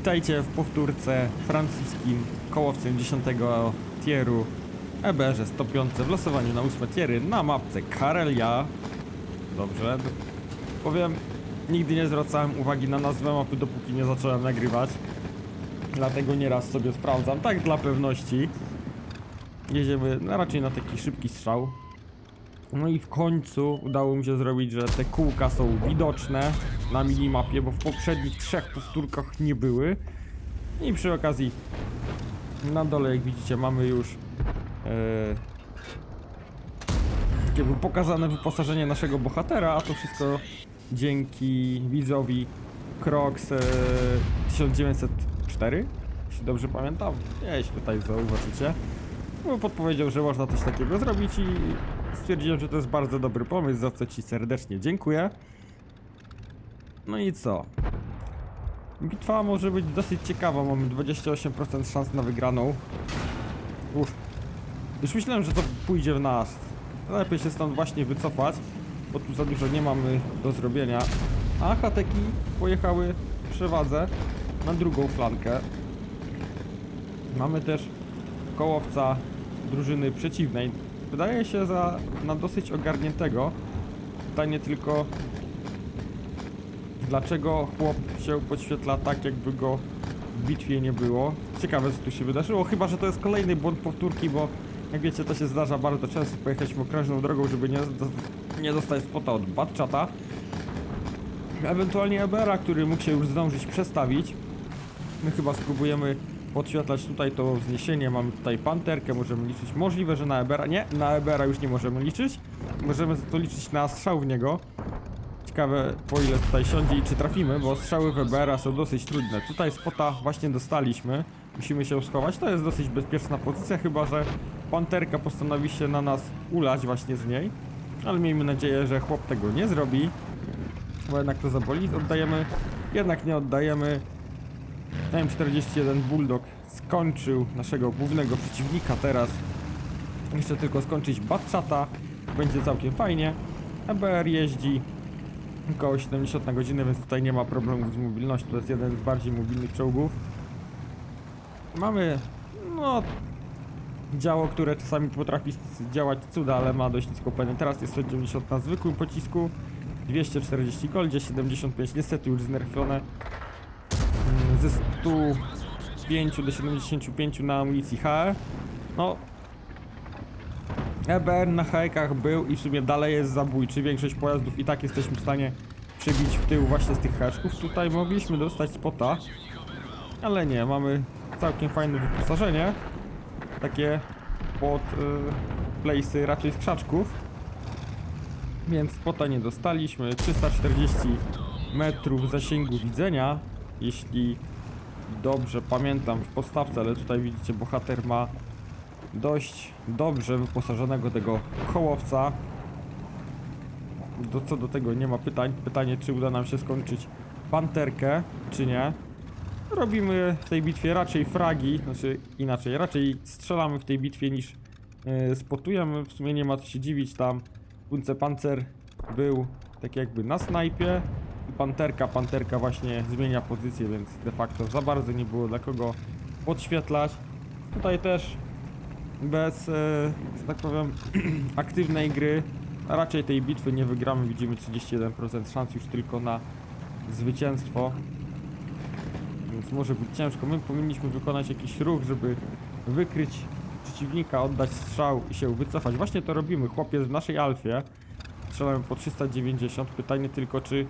Witajcie w powtórce francuskim kołowcem 10 tieru EBR-ze stopiące w losowaniu na 8 tiery na mapce Karelia. Dobrze. Powiem, nigdy nie zwracałem uwagi na nazwę mapy, dopóki nie zacząłem nagrywać. Dlatego nieraz sobie sprawdzam, tak dla pewności. Jedziemy no, raczej na taki szybki strzał. No i w końcu udało mi się zrobić, że te kółka są widoczne na minimapie, bo w poprzednich trzech powtórkach nie były. I przy okazji na dole, jak widzicie, mamy już jakby pokazane wyposażenie naszego bohatera, a to wszystko dzięki widzowi Crocs e, 1904, jeśli dobrze pamiętam. Jeśli tutaj zauważycie. No, podpowiedział, że można coś takiego zrobić i stwierdziłem, że to jest bardzo dobry pomysł, za co Ci serdecznie dziękuję. No i co? Bitwa może być dosyć ciekawa, mamy 28% szans na wygraną. Uff. Już myślałem, że to pójdzie w nas. Lepiej się stąd właśnie wycofać, bo tu za dużo nie mamy do zrobienia. A hateki pojechały w przewadze na drugą flankę. Mamy też kołowca drużyny przeciwnej. Wydaje się za, na dosyć ogarniętego. Pytanie tylko, dlaczego chłop się podświetla tak, jakby go w bitwie nie było. Ciekawe, co tu się wydarzyło. Chyba, że to jest kolejny błąd powtórki, bo jak wiecie, to się zdarza bardzo często. Pojechaliśmy okrężną drogą, żeby nie, nie dostać spota od Batchata. Ewentualnie Ebera, który mógł się już zdążyć przestawić. My chyba spróbujemy podświetlać tutaj to wzniesienie. Mamy tutaj panterkę, możemy liczyć. Możliwe, że na Ebera. Nie, na Ebera już nie możemy liczyć. Możemy to liczyć na strzał w niego. Ciekawe po ile tutaj siądzie i czy trafimy, bo strzały w Ebera są dosyć trudne. Tutaj spota właśnie dostaliśmy. Musimy się schować. To jest dosyć bezpieczna pozycja, chyba że panterka postanowi się na nas ulać właśnie z niej. Ale miejmy nadzieję, że chłop tego nie zrobi. Bo jednak to zaboli. Oddajemy. Jednak nie oddajemy. M41 Bulldog skończył naszego głównego przeciwnika teraz. Jeszcze tylko skończyć Batchata. Będzie całkiem fajnie. EBR jeździ około 70 na godzinę, więc tutaj nie ma problemów z mobilnością. To jest jeden z bardziej mobilnych czołgów. Mamy, no, działo, które czasami potrafi działać cuda, ale ma dość niską penetrację. 190 na zwykłym pocisku, 240 goldzie, 75 niestety już znerfione. Mm, Ze 105 do 75 na amunicji HE. No, EBR na hajkach był i w sumie dalej jest zabójczy. Większość pojazdów i tak jesteśmy w stanie przebić w tył właśnie z tych haszków. Tutaj mogliśmy dostać spota, ale nie, mamy całkiem fajne wyposażenie. Takie pod y, raczej z krzaczków. Więc spota nie dostaliśmy. 340 metrów zasięgu widzenia, jeśli dobrze pamiętam w podstawce, ale tutaj widzicie bohater ma dość dobrze wyposażonego tego kołowca. Do, co do tego nie ma pytań. Pytanie, czy uda nam się skończyć panterkę, czy nie. Robimy w tej bitwie raczej fragi, znaczy inaczej, raczej strzelamy w tej bitwie niż yy, spotujemy. W sumie nie ma co się dziwić, tam Punce Pancer był tak jakby na snajpie panterka, panterka właśnie zmienia pozycję, więc de facto za bardzo nie było dla kogo podświetlać. Tutaj też bez, e, że tak powiem, aktywnej gry, raczej tej bitwy nie wygramy. Widzimy 31% szans już tylko na zwycięstwo. Więc może być ciężko. My powinniśmy wykonać jakiś ruch, żeby wykryć przeciwnika, oddać strzał i się wycofać. Właśnie to robimy. Chłop jest w naszej alfie. Strzelamy po 390. Pytanie tylko, czy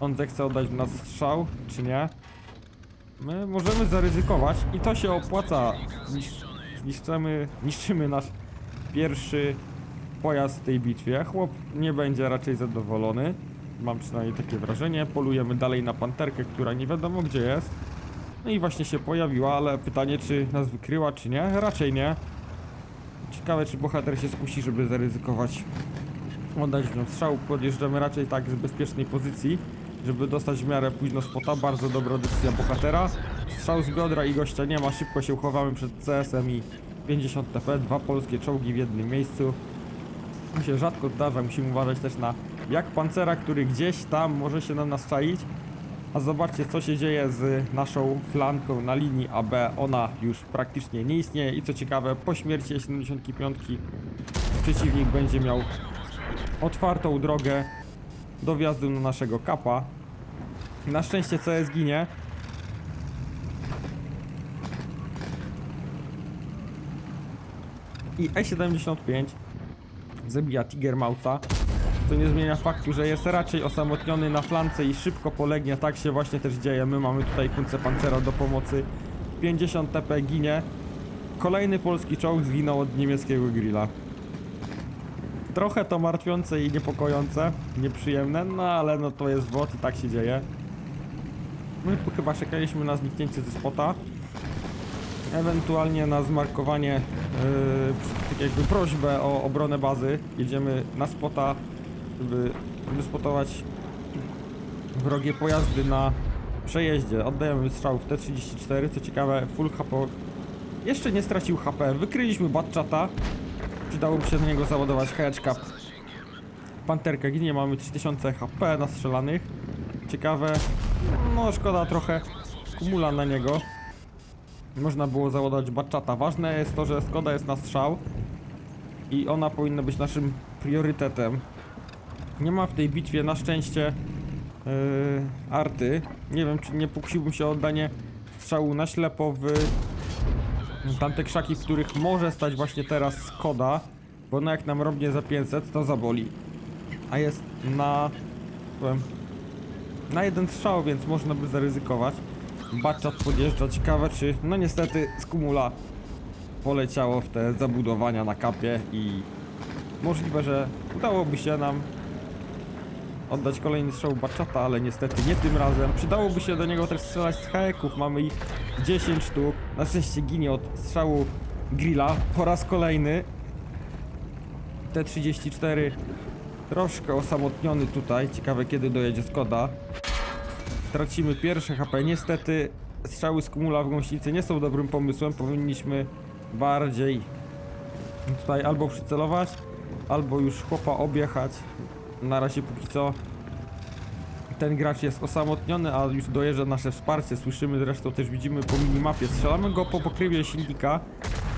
on zechce oddać w nas strzał, czy nie. My możemy zaryzykować i to się opłaca. Nisz, zniszczymy, niszczymy nasz pierwszy pojazd w tej bitwie. Chłop nie będzie raczej zadowolony. Mam przynajmniej takie wrażenie. Polujemy dalej na panterkę, która nie wiadomo gdzie jest. No i właśnie się pojawiła, ale pytanie czy nas wykryła, czy nie? Raczej nie. Ciekawe, czy bohater się skusi, żeby zaryzykować oddać w nią strzał. Podjeżdżamy raczej tak z bezpiecznej pozycji, żeby dostać w miarę późno spota. Bardzo dobra decyzja bohatera. Strzał z biodra i gościa nie ma. Szybko się uchowamy przed CS-em i 50 TP. Dwa polskie czołgi w jednym miejscu. To się rzadko zdarza. Musimy uważać też na jak pancera, który gdzieś tam może się na nas czaić. A zobaczcie co się dzieje z naszą flanką na linii AB. Ona już praktycznie nie istnieje i co ciekawe po śmierci 75 przeciwnik będzie miał otwartą drogę do wjazdu na naszego kapa. Na szczęście CS ginie. I E75 zabija Tigermausa, co nie zmienia faktu, że jest raczej osamotniony na flance i szybko polegnie. Tak się właśnie też dzieje. My mamy tutaj kunce pancera do pomocy. 50 TP ginie. Kolejny polski czołg zginął od niemieckiego grilla. Trochę to martwiące i niepokojące, nieprzyjemne, no ale no to jest WOT i tak się dzieje. My tu chyba czekaliśmy na zniknięcie ze spota. Ewentualnie na zmarkowanie, yy, jakby prośbę o obronę bazy. Jedziemy na spota, żeby wyspotować wrogie pojazdy na przejeździe. Oddajemy strzał w T-34, co ciekawe, full HP. Jeszcze nie stracił HP. Wykryliśmy Batchata. Przydałoby się na niego załadować heczka. Panterka ginie, mamy 3000 HP nastrzelanych. Ciekawe, no szkoda trochę kumula na niego. Można było załadować Batchata. Ważne jest to, że Skoda jest na strzał i ona powinna być naszym priorytetem. Nie ma w tej bitwie na szczęście yy, arty. Nie wiem, czy nie pokusiłbym się o oddanie strzału na ślepo w tamte krzaki, w których może stać właśnie teraz Skoda, bo ona jak nam robnie za 500, to zaboli. A jest na... powiem, na jeden strzał, więc można by zaryzykować. Baczat podjeżdża, ciekawe czy... No niestety z poleciało w te zabudowania na kapie i możliwe, że udałoby się nam oddać kolejny strzał Baczata, ale niestety nie tym razem. Przydałoby się do niego też strzelać z haeków, mamy ich 10 sztuk. Na szczęście ginie od strzału grilla po raz kolejny. T-34 troszkę osamotniony tutaj, ciekawe kiedy dojedzie Skoda. Tracimy pierwsze HP, niestety strzały z kumula w gąsienicy nie są dobrym pomysłem, powinniśmy bardziej tutaj albo przycelować, albo już chłopa objechać. Na razie póki co ten gracz jest osamotniony, a już dojeżdża nasze wsparcie. Słyszymy zresztą też widzimy po minimapie. Strzelamy go po pokrywie silnika.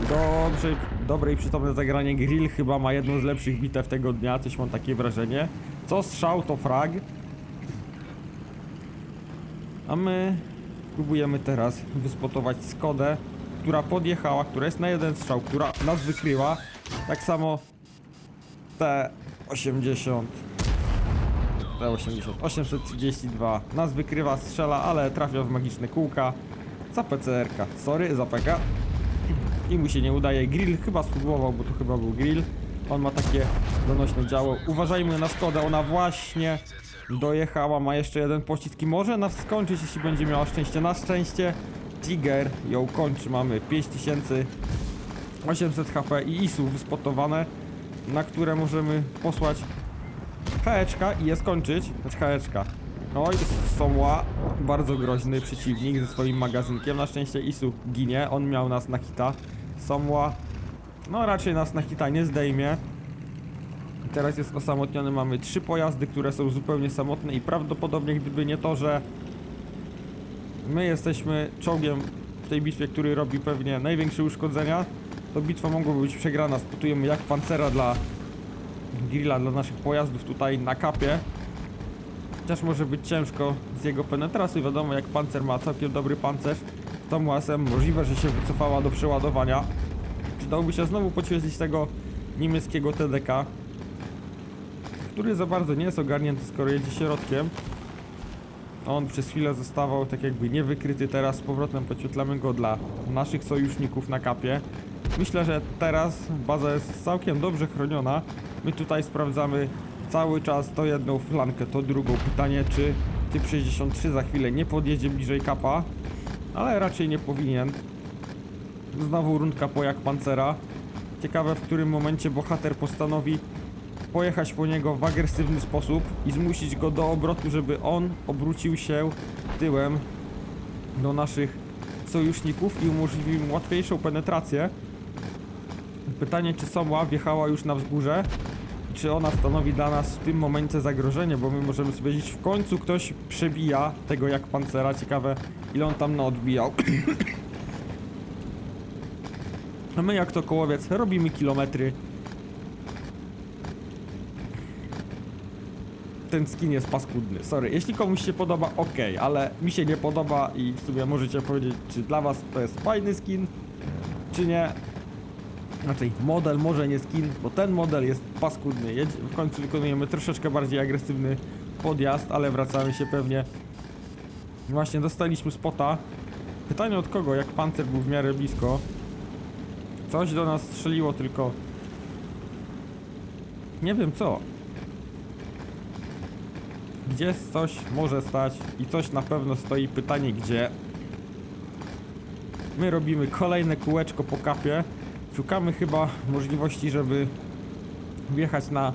Dobrze, dobre i przytomne zagranie. Grill chyba ma jedną z lepszych bitew tego dnia, coś mam takie wrażenie. Co strzał to frag. A my próbujemy teraz wyspotować Skodę, która podjechała, która jest na jeden strzał, która nas wykryła. Tak samo T80 T80 832 nas wykrywa, strzela, ale trafia w magiczne kółka. Za PCR-ka, sorry, za i mu się nie udaje, grill chyba spróbował, bo to chyba był grill. On ma takie donośne działo, uważajmy na Skodę, ona właśnie dojechała, ma jeszcze jeden pocisk i może nas skończyć, jeśli będzie miała szczęście, na szczęście Tiger ją kończy, mamy 5800 HP i ISU wyspotowane, na które możemy posłać Haeczka i je skończyć. Znaczy haeczka. Oj, Somła, bardzo groźny przeciwnik ze swoim magazynkiem. Na szczęście Isu ginie, on miał nas na hita. Somła, no raczej nas na hita nie zdejmie. Teraz jest osamotniony, mamy trzy pojazdy, które są zupełnie samotne i prawdopodobnie gdyby nie to, że my jesteśmy czołgiem w tej bitwie, który robi pewnie największe uszkodzenia, to bitwa mogłaby być przegrana. Spotujemy jak pancera dla grilla dla naszych pojazdów tutaj na kapie. Chociaż może być ciężko z jego penetracją, wiadomo jak pancer ma całkiem dobry pancerz. Tą łasem możliwe, że się wycofała do przeładowania. Przydałoby się znowu potwierdzić tego niemieckiego TDK, który za bardzo nie jest ogarnięty, skoro jedzie środkiem. On przez chwilę zostawał tak jakby niewykryty, teraz z powrotem podświetlamy go dla naszych sojuszników na kapie. Myślę, że teraz baza jest całkiem dobrze chroniona. My tutaj sprawdzamy cały czas to jedną flankę, to drugą. Pytanie, czy typ 63 za chwilę nie podjedzie bliżej kapa, ale raczej nie powinien. Znowu rundka po jak pancera. Ciekawe w którym momencie bohater postanowi pojechać po niego w agresywny sposób i zmusić go do obrotu, żeby on obrócił się tyłem do naszych sojuszników i umożliwił im łatwiejszą penetrację. Pytanie, czy Somła wjechała już na wzgórze? czy ona stanowi dla nas w tym momencie zagrożenie, bo my możemy sobie powiedzieć, w końcu ktoś przebija tego jak pancera. Ciekawe, ile on tam naodbijał. A my jak to kołowiec robimy kilometry. Ten skin jest paskudny, sorry. Jeśli komuś się podoba, ok, ale mi się nie podoba i w sumie możecie powiedzieć, czy dla was to jest fajny skin, czy nie. Znaczy, model może nie skin, bo ten model jest paskudny. W końcu wykonujemy troszeczkę bardziej agresywny podjazd, ale wracamy się pewnie. Właśnie dostaliśmy spota. Pytanie od kogo, jak pancer był w miarę blisko. Coś do nas strzeliło tylko. Nie wiem co. Gdzie coś może stać i coś na pewno stoi. Pytanie gdzie. My robimy kolejne kółeczko po kapie. Szukamy chyba możliwości, żeby wjechać na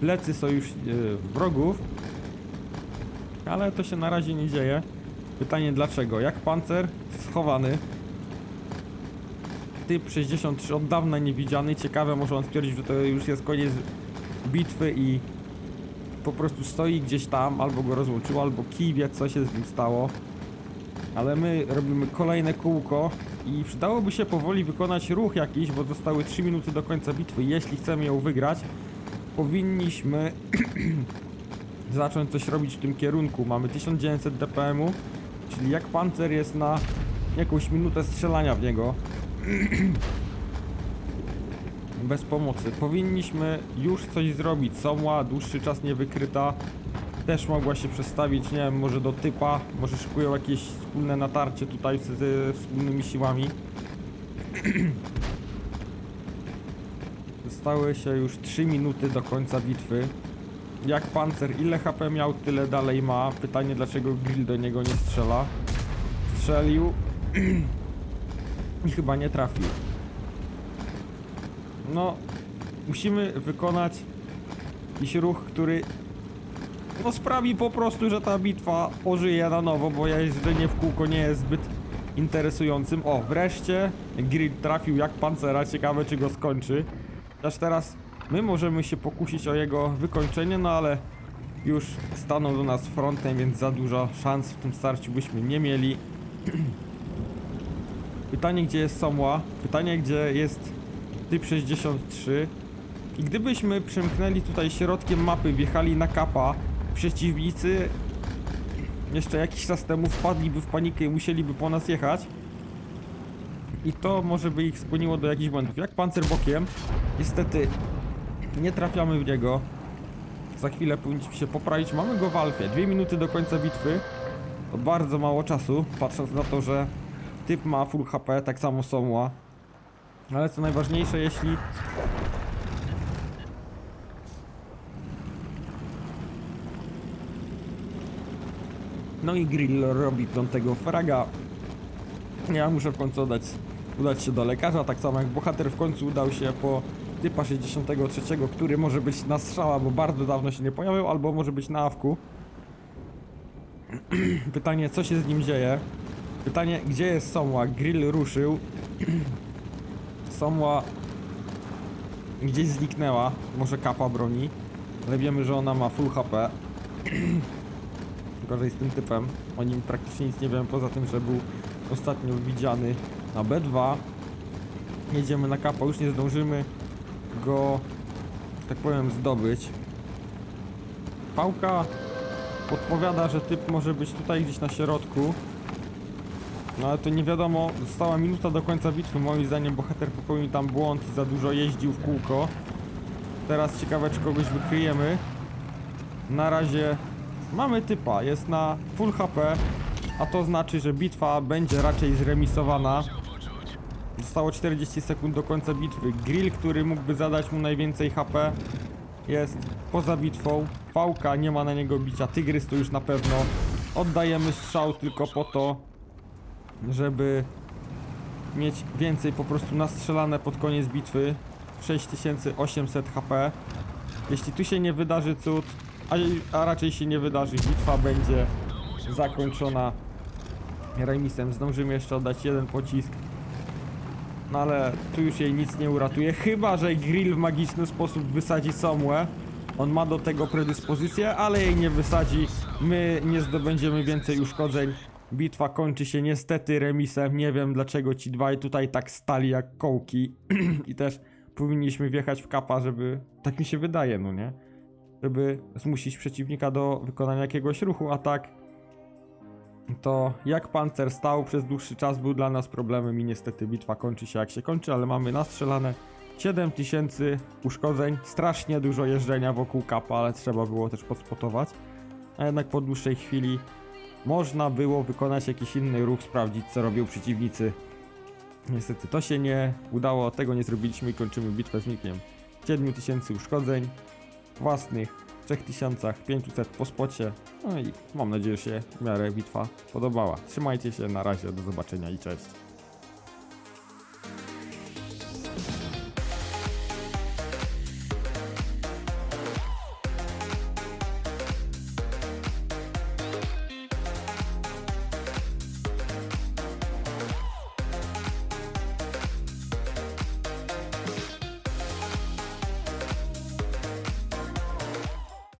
plecy sojusz yy, wrogów. Ale to się na razie nie dzieje. Pytanie dlaczego? Jak pancer schowany? Typ 63 od dawna niewidziany. Ciekawe, może on stwierdzić, że to już jest koniec bitwy i po prostu stoi gdzieś tam, albo go rozłączyło, albo kij wie, co się z nim stało. Ale my robimy kolejne kółko i przydałoby się powoli wykonać ruch jakiś, bo zostały 3 minuty do końca bitwy. Jeśli chcemy ją wygrać, powinniśmy zacząć coś robić w tym kierunku. Mamy 1900 dpm, czyli jak pancer jest na jakąś minutę strzelania w niego. Bez pomocy. Powinniśmy już coś zrobić. Somła dłuższy czas niewykryta. Też mogła się przestawić, nie wiem, może do typa. Może szykują jakieś wspólne natarcie tutaj z, ze wspólnymi siłami. Zostały się już 3 minuty do końca bitwy. Jak pancer, ile HP miał, tyle dalej ma. Pytanie, dlaczego grill do niego nie strzela. Strzelił i chyba nie trafił. No, musimy wykonać jakiś ruch, który no sprawi po prostu, że ta bitwa ożyje na nowo, bo jeżdżenie w kółko nie jest zbyt interesującym. O, wreszcie Grid trafił jak pancera, ciekawe czy go skończy. Aż teraz my możemy się pokusić o jego wykończenie, no ale już stanął do nas frontem, więc za dużo szans w tym starciu byśmy nie mieli. Pytanie, gdzie jest Somła? Pytanie, gdzie jest typ 63? I gdybyśmy przemknęli tutaj środkiem mapy, wjechali na kapa, przeciwnicy jeszcze jakiś czas temu wpadliby w panikę i musieliby po nas jechać. I to może by ich skłoniło do jakichś błędów. Jak pancer bokiem, niestety nie trafiamy w niego. Za chwilę powinniśmy się poprawić. Mamy go w alfie. Dwie minuty do końca bitwy. To bardzo mało czasu, patrząc na to, że typ ma full HP, tak samo Somła. Ale co najważniejsze, jeśli No i Grill robi piątego fraga. Ja muszę w końcu udać, udać się do lekarza, tak samo jak bohater w końcu udał się po typa 63, który może być na strzała, bo bardzo dawno się nie pojawił, albo może być na awku. Pytanie, co się z nim dzieje? Pytanie, gdzie jest Somła? Grill ruszył. Somła gdzieś zniknęła, może kapa broni, ale wiemy, że ona ma full HP. Gorzej z tym typem. O nim praktycznie nic nie wiem, poza tym, że był ostatnio widziany na B2. Jedziemy na kapa, już nie zdążymy go, tak powiem, zdobyć. Pałka podpowiada, że typ może być tutaj gdzieś na środku. No ale to nie wiadomo, została minuta do końca bitwy. Moim zdaniem bohater popełnił tam błąd i za dużo jeździł w kółko. Teraz ciekawe, czy kogoś wykryjemy. Na razie mamy typa, jest na full HP, a to znaczy, że bitwa będzie raczej zremisowana. Zostało 40 sekund do końca bitwy. Grill, który mógłby zadać mu najwięcej HP, jest poza bitwą. Fałka nie ma na niego bicia. Tygrys to już na pewno. Oddajemy strzał tylko po to, żeby mieć więcej po prostu nastrzelane pod koniec bitwy. 6800 HP. Jeśli tu się nie wydarzy cud, a, a raczej się nie wydarzy, bitwa będzie zakończona remisem. Zdążymy jeszcze oddać jeden pocisk. No ale tu już jej nic nie uratuje, chyba że grill w magiczny sposób wysadzi Somłę. On ma do tego predyspozycję, ale jej nie wysadzi. My nie zdobędziemy więcej uszkodzeń. Bitwa kończy się niestety remisem. Nie wiem dlaczego ci dwaj tutaj tak stali jak kołki. I też powinniśmy wjechać w kapa, żeby. Tak mi się wydaje, no nie? Żeby zmusić przeciwnika do wykonania jakiegoś ruchu, a tak to jak pancer stał przez dłuższy czas był dla nas problemem i niestety bitwa kończy się jak się kończy, ale mamy nastrzelane 7000 uszkodzeń, strasznie dużo jeżdżenia wokół kapa, ale trzeba było też podspotować. A jednak po dłuższej chwili można było wykonać jakiś inny ruch, sprawdzić co robią przeciwnicy. Niestety to się nie udało, tego nie zrobiliśmy i kończymy bitwę z nikiem. 7000 uszkodzeń własnych, 3500 po spocie. No i mam nadzieję, że się w miarę bitwa podobała. Trzymajcie się, na razie, do zobaczenia i cześć.